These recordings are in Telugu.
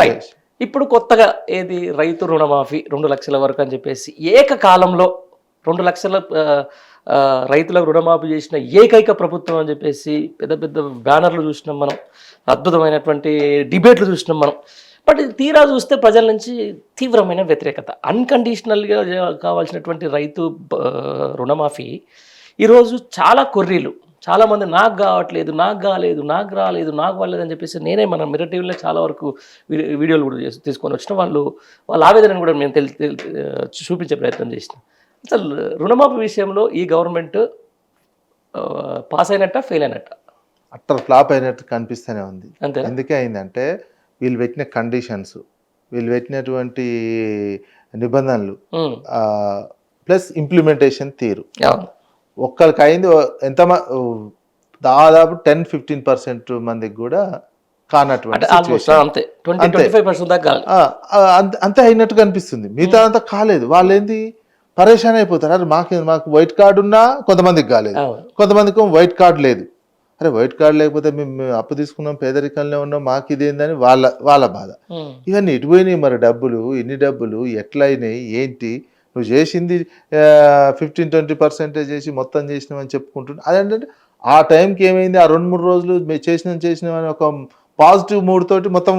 రైట్ ఇప్పుడు కొత్తగా ఏది? రైతు రుణమాఫీ రెండు లక్షల వరకు అని చెప్పేసి ఏకకాలంలో రెండు లక్షల రైతులకు రుణమాఫీ చేసిన ఏకైక ప్రభుత్వం అని చెప్పేసి పెద్ద పెద్ద బ్యానర్లు చూసినాం మనం అద్భుతమైనటువంటి డిబేట్లు చూసినాం మనం. బట్ తీరా చూస్తే ప్రజల నుంచి తీవ్రమైన వ్యతిరేకత. అన్కండిషనల్గా కావాల్సినటువంటి రైతు రుణమాఫీ ఈరోజు చాలా కొర్రీలు. చాలామంది నాకు కావట్లేదు నాకు కాలేదు నాకు రాలేదు నాకు వాళ్ళలేదు అని చెప్పేసి నేనే మన మిర్రర్ టీవీలో చాలా వరకు వీడియోలు కూడా చేసి తీసుకొని వచ్చిన వాళ్ళు వాళ్ళ ఆవేదనను కూడా మేము తెలి చూపించే ప్రయత్నం చేసిన. అసలు రుణమాఫీ విషయంలో ఈ గవర్నమెంట్ పాస్ అయినట్ట ఫెయిల్ అయినట్ట? అట్టర్ ఫ్లాప్ అయినట్టు కనిపిస్తూనే ఉంది. అంతేనా? ఎందుకే అయిందంటే వీళ్ళు పెట్టిన కండిషన్స్ వీళ్ళు పెట్టినటువంటి నిబంధనలు ప్లస్ ఇంప్లిమెంటేషన్ తీరు. ఒక్కరికి అయింది ఎంత దాదాపు టెన్ ఫిఫ్టీన్ పర్సెంట్ మందికి కూడా కానటువంటి. అంతే. అయినట్టు కనిపిస్తుంది. మిగతా అంతా కాలేదు. వాళ్ళు ఏంది పరేషాన్ అయిపోతారు. అరే మాకు మాకు వైట్ కార్డు ఉన్నా కొంతమందికి కాలేదు. కొంతమందికి వైట్ కార్డు లేదు. అరే వైట్ కార్డు లేకపోతే మేము అప్పు తీసుకున్నాం పేదరికంలో ఉన్నాం మాకు ఇదేందని వాళ్ళ వాళ్ళ బాధ. ఇవన్నీ ఎటు పోయినాయి మరి డబ్బులు? ఎన్ని డబ్బులు ఎట్లా అయినాయి ఏంటి? నువ్వు చేసింది ఫిఫ్టీన్ ట్వంటీ పర్సెంటేజ్ చేసి మొత్తం చేసినామని చెప్పుకుంటున్నా. అదేంటంటే ఆ టైంకి ఏమైంది? ఆ రెండు మూడు రోజులు మేము చేసినాం చేసినాం అని ఒక పాజిటివ్ మూడ్ తోటి మొత్తం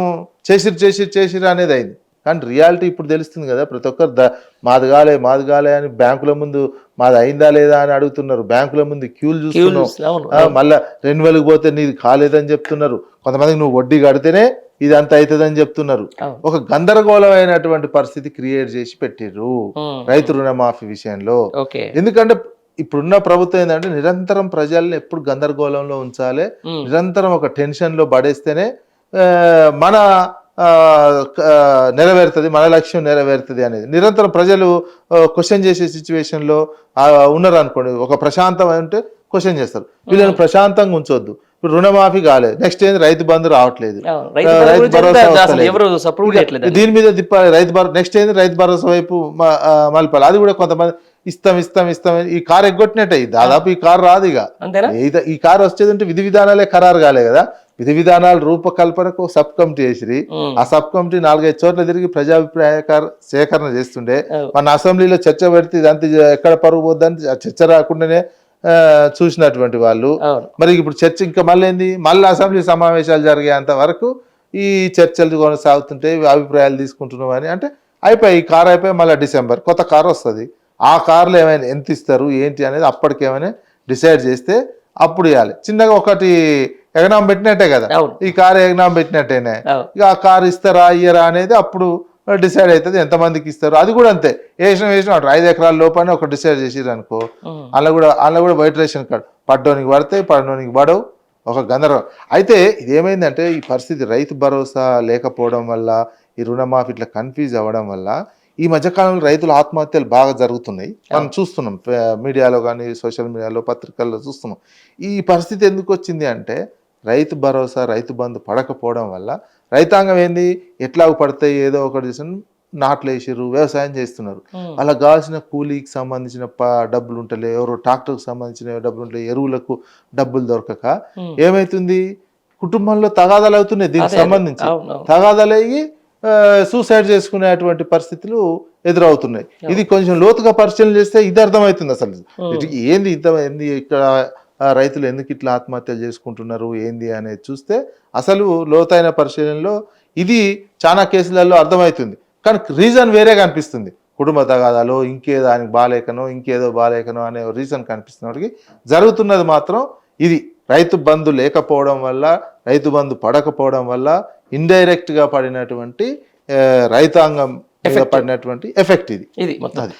చేసిరు చేసిరు చేసిరు అనేది అయింది. కానీ రియాలిటీ ఇప్పుడు తెలుస్తుంది కదా ప్రతి ఒక్కరు ద మాది కాలే మాది కాలే అని బ్యాంకుల ముందు మాది అయిందా లేదా అని అడుగుతున్నారు. బ్యాంకుల ముందు క్యూలు చూస్తున్నాం. Queues, అవును ఆ, మళ్ళా రెన్యువల్కి పోతే నీది కాలేదని చెప్తున్నారు. కొంతమందికి నువ్వు వడ్డీ కడితేనే ఇది అంత అవుతుందని చెప్తున్నారు ఒక గందరగోళమైనటువంటి పరిస్థితి క్రియేట్ చేసి పెట్టిర్రు ఉమ్, రైతు రుణమాఫీ విషయంలో. ఎందుకంటే ఇప్పుడున్న ప్రభుత్వం ఏంటంటే నిరంతరం ప్రజల్ని ఎప్పుడు గందరగోళంలో ఉంచాలి నిరంతరం ఒక టెన్షన్లో పడేస్తేనే మన నెరవేరుతుంది మన లక్ష్యం నెరవేరుతుంది అనేది. నిరంతరం ప్రజలు క్వశ్చన్ చేసే సిచ్యువేషన్లో ఆ, ఉన్నారు అనుకోండి ఒక ప్రశాంతం అంటే క్వశ్చన్ చేస్తారు. వీళ్ళని ప్రశాంతంగా ఉంచొద్దు. ఇప్పుడు రుణమాఫీ కాలేదు. నెక్స్ట్ ఏంది? రైతు బంధు రావట్లేదు. రైతు భరోసా దీని మీద తిప్పాలి. రైతు భరోసా నెక్స్ట్ ఏంది? రైతు భరోసా వైపు మలపాలి అది కూడా కొంతమంది ఇస్తాం ఇస్తాం ఇస్తాం. ఈ కార్ ఎగ్గొట్టినట్టే. దాదాపు ఈ కార్ రాదు ఇక. ఈ కార్ వచ్చేదంటే విధి విధానాలే ఖరారు కాలే కదా. విధి విధానాల రూపకల్పనకు సబ్ కమిటీ వేసిరి ఆ సబ్ కమిటీ నాలుగైదు చోట్ల తిరిగి ప్రజాభిప్రాయ కార- సేకరణ చేస్తుండే. మన అసెంబ్లీలో చర్చ పెడితే ఇదంతా ఎక్కడ పరుగు పోద్దని చర్చ రాకుండానే చూసినటువంటి వాళ్ళు. మరి ఇప్పుడు చర్చ ఇంకా మళ్ళీ ఏంది? మళ్ళీ అసెంబ్లీ సమావేశాలు జరిగేంత వరకు ఈ చర్చలు కొనసాగుతుంటే అభిప్రాయాలు తీసుకుంటున్నాం అని. అంటే అయిపోయి ఈ కార్ అయిపోయి మళ్ళీ డిసెంబర్. కొత్త కార్ వస్తుంది. ఆ కార్లో ఏమైనా ఎంత ఇస్తారు ఏంటి అనేది అప్పటికేమైనా డిసైడ్ చేస్తే అప్పుడు ఇవ్వాలి. చిన్నగా ఒకటి ఎగనాం పెట్టినట్టే కదా. ఈ కార్ ఎగనాం పెట్టినట్టేనే. ఇక ఆ కార్ ఇస్తారా ఇయ్యరా అనేది అప్పుడు డిసైడ్ అవుతుంది ఎంతమందికి ఇస్తారు. అది కూడా అంతే. వేసిన వేసిన ఐదు ఎకరాల లోపలనే ఒక డిసైడ్ చేసిర్రు అనుకో అందులో కూడా అందులో కూడా వైట్ రేషన్ కార్డు. పడ్డోనికి పడతాయి పడనోనికి పడవు. ఒక గందరగోళం. అయితే ఇదేమైందంటే ఈ పరిస్థితి రైతు భరోసా లేకపోవడం వల్ల ఈ రుణమాఫీ ఇట్లా కన్ఫ్యూజ్ అవ్వడం వల్ల ఈ మధ్యకాలంలో రైతుల ఆత్మహత్యలు బాగా జరుగుతున్నాయి. మనం చూస్తున్నాం మీడియాలో కానీ సోషల్ మీడియాలో పత్రికల్లో చూస్తున్నాం. ఈ పరిస్థితి ఎందుకు వచ్చింది అంటే రైతు భరోసా రైతు బంధు పడకపోవడం వల్ల రైతాంగం ఏంది? ఎట్లా పడతాయి? ఏదో ఒకటి చేసి నాట్లు వేసిర్రు వ్యవసాయం చేస్తున్నారు. అలా కావాల్సిన కూలీకి సంబంధించిన డబ్బులు ఉంటలే ఎవరో ట్రాక్టర్కి సంబంధించిన డబ్బులు ఉంటలే ఎరువులకు డబ్బులు దొరకక. ఏమైతుంది? కుటుంబంలో తగాదాలు అవుతున్నాయి దీనికి. సంబంధించి. తగాదాలు అయ్యి సూసైడ్ చేసుకునేటువంటి పరిస్థితులు ఎదురవుతున్నాయి. ఇది కొంచెం లోతుగా పరిశీలన చేస్తే ఇది అర్థమవుతుంది అసలు. ఏంది ఇంత ఇక్కడ రైతులు ఎందుకు ఇట్లా ఆత్మహత్యలు చేసుకుంటున్నారు ఏంది అనేది చూస్తే అసలు లోతైన పరిశీలనలో ఇది చాలా కేసులలో అర్థమవుతుంది. కానీ రీజన్ వేరే కనిపిస్తుంది. కుటుంబ తగాదాలో ఇంకేదో ఆయనకు బాలేకనో ఇంకేదో బాలేకనో అనే రీజన్ కనిపిస్తున్నప్పటికీ జరుగుతున్నది మాత్రం ఇది. రైతు బంధు లేకపోవడం వల్ల రైతు బంధు పడకపోవడం వల్ల ఇండైరెక్ట్గా పడినటువంటి రైతాంగం. పడినటువంటి ఎఫెక్ట్ ఇది. ఇది మొత్తం. అది.